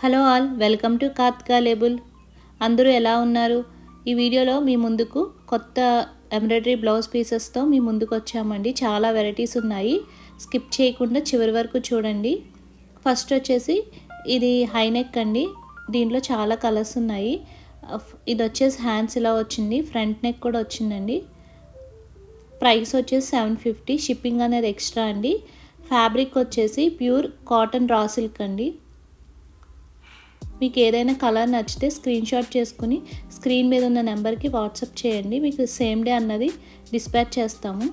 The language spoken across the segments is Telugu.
హలో ఆల్ వెల్కమ్ టు కాత్కా లేబుల్. అందరూ ఎలా ఉన్నారు? ఈ వీడియోలో మీ ముందుకు కొత్త ఎంబ్రాయిడరీ బ్లౌజ్ పీసెస్తో మీ ముందుకు వచ్చామండి. చాలా వెరైటీస్ ఉన్నాయి. స్కిప్ చేయకుండా చివరి వరకు చూడండి. ఫస్ట్ వచ్చేసి ఇది హై నెక్ అండి. దీంట్లో చాలా కలర్స్ ఉన్నాయి. ఇది వచ్చేసి హ్యాండ్స్ ఇలా వచ్చింది. ఫ్రంట్ నెక్ కూడా వచ్చిందండి. ప్రైస్ వచ్చేసి సెవెన్ ఫిఫ్టీ. షిప్పింగ్ అనేది ఎక్స్ట్రా అండి. ఫ్యాబ్రిక్ వచ్చేసి ప్యూర్ కాటన్ రా సిల్క్ అండి. మీకు ఏదైనా కలర్ నచ్చితే స్క్రీన్ షాట్ చేసుకుని స్క్రీన్ మీద ఉన్న నెంబర్కి వాట్సాప్ చేయండి. మీకు సేమ్ డే అన్నది డిస్పాచ్ చేస్తాము.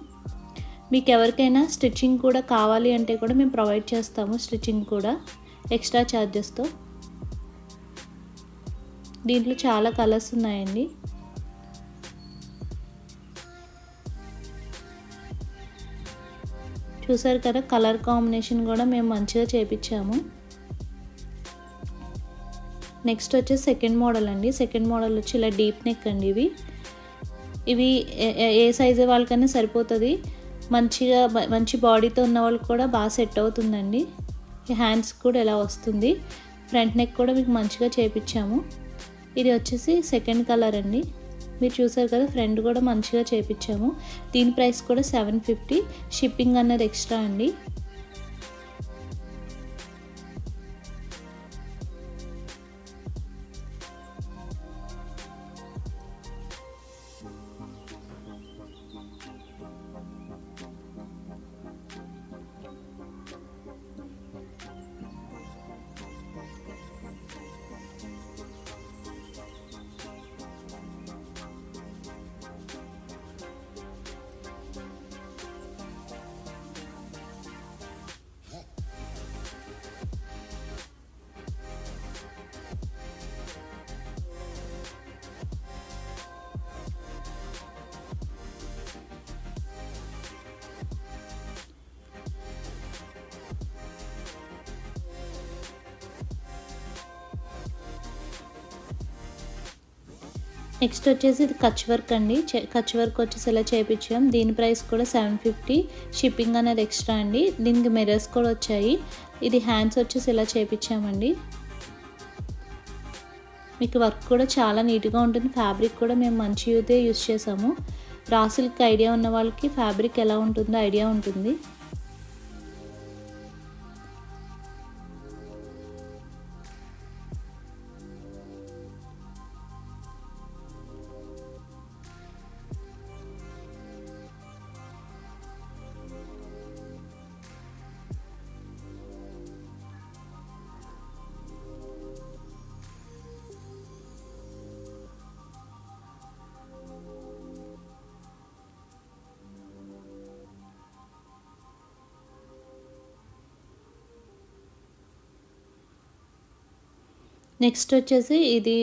మీకు ఎవరికైనా స్టిచ్చింగ్ కూడా కావాలి అంటే కూడా మేము ప్రొవైడ్ చేస్తాము స్టిచ్చింగ్ కూడా ఎక్స్ట్రా ఛార్జెస్తో దీంట్లో చాలా కలర్స్ ఉన్నాయండి. చూసారు కదా కలర్ కాంబినేషన్ కూడా మేము మంచిగా చేపించాము. నెక్స్ట్ వచ్చేసి సెకండ్ మోడల్ అండి. సెకండ్ మోడల్ వచ్చి ఇలా డీప్ నెక్ అండి ఇవి. ఇవి ఏ- ఏ- సైజు వాళ్ళకైనా సరిపోతుంది. మంచిగా మంచి బాడీతో ఉన్న వాళ్ళకి కూడా బాగా సెట్ అవుతుందండి. హ్యాండ్స్ కూడా ఎలా వస్తుంది. ఫ్రంట్ నెక్ కూడా మీకు మంచిగా చేపించాము. ఇది వచ్చేసి సెకండ్ కలర్ అండి. మీరు చూసారు కదా ఫ్రంట్ కూడా మంచిగా చేపించాము. దీని ప్రైస్ కూడా సెవెన్ ఫిఫ్టీ. షిప్పింగ్ అన్నది ఎక్స్ట్రా అండి. నెక్స్ట్ వచ్చేసి ఇది కచ్ వర్క్ అండి. కచ్ వర్క్ వచ్చేసి ఇలా చేయించాం దీని ప్రైస్ కూడా సెవెన్ ఫిఫ్టీ. షిప్పింగ్ అనేది ఎక్స్ట్రా అండి. దీనికి మిర్రర్స్ కూడా వచ్చాయి. ఇది హ్యాండ్స్ వచ్చేసి ఇలా చేయించామండి మీకు వర్క్ కూడా చాలా నీట్గా ఉంటుంది. ఫ్యాబ్రిక్ కూడా మేము మంచి యూతే యూస్ చేసాము రాసులకి ఐడియా ఉన్న వాళ్ళకి ఫ్యాబ్రిక్ ఎలా ఉంటుందో ఐడియా ఉంటుంది. నెక్స్ట్ వచ్చేసి ఇది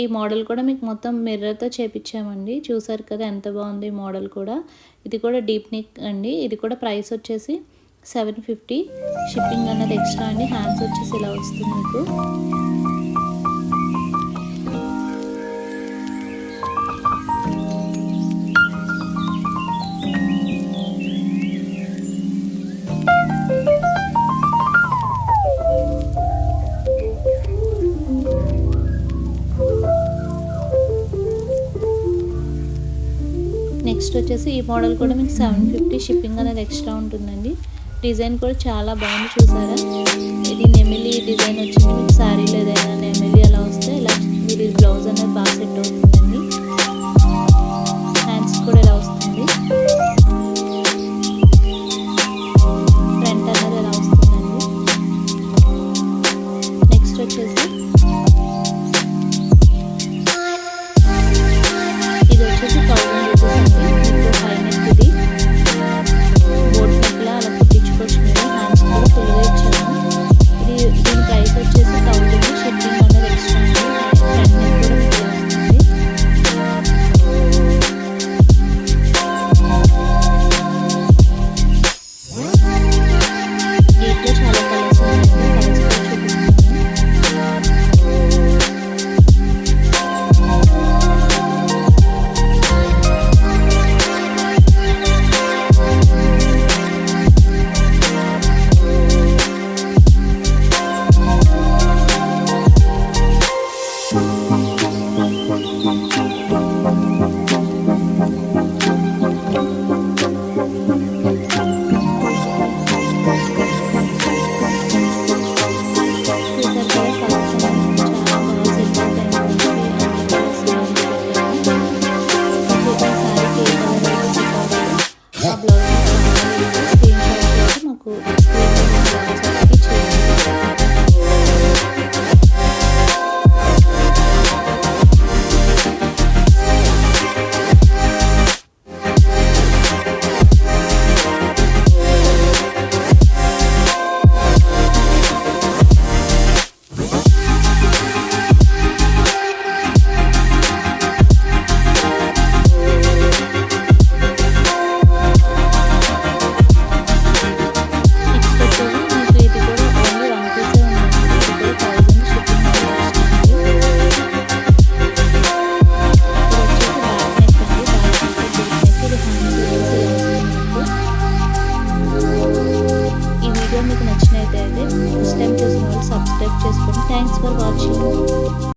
ఈ మోడల్ కూడా మీకు మొత్తం మిర్రర్తో చేపించామండి. చూసారు కదా ఎంత బాగుంది మోడల్ కూడా. ఇది కూడా డీప్ నెక్ అండి. ఇది కూడా ప్రైస్ వచ్చేసి సెవెన్ ఫిఫ్టీ. షిప్పింగ్ అన్నది ఎక్స్ట్రా అండి. హ్యాండ్స్ వచ్చేసి ఇలా వస్తుంది మీకు. కాస్ట్ వచ్చేసి ఈ మోడల్ కూడా మీకు సెవెన్ ఫిఫ్టీ షిప్పింగ్ అనేది ఎక్స్ట్రా ఉంటుందండి. డిజైన్ కూడా చాలా బాగుంది చూసారా? ఇది నెమిలి డిజైన్ వచ్చింది. మీకు శారీలు ఏదైనా నెమిలి అలా వస్తే ఇలా మీరు బ్లౌజ్ అనేది బాగా సెట్ అవుతుందండి. హ్యాండ్స్ కూడా ఇలా వస్తుంది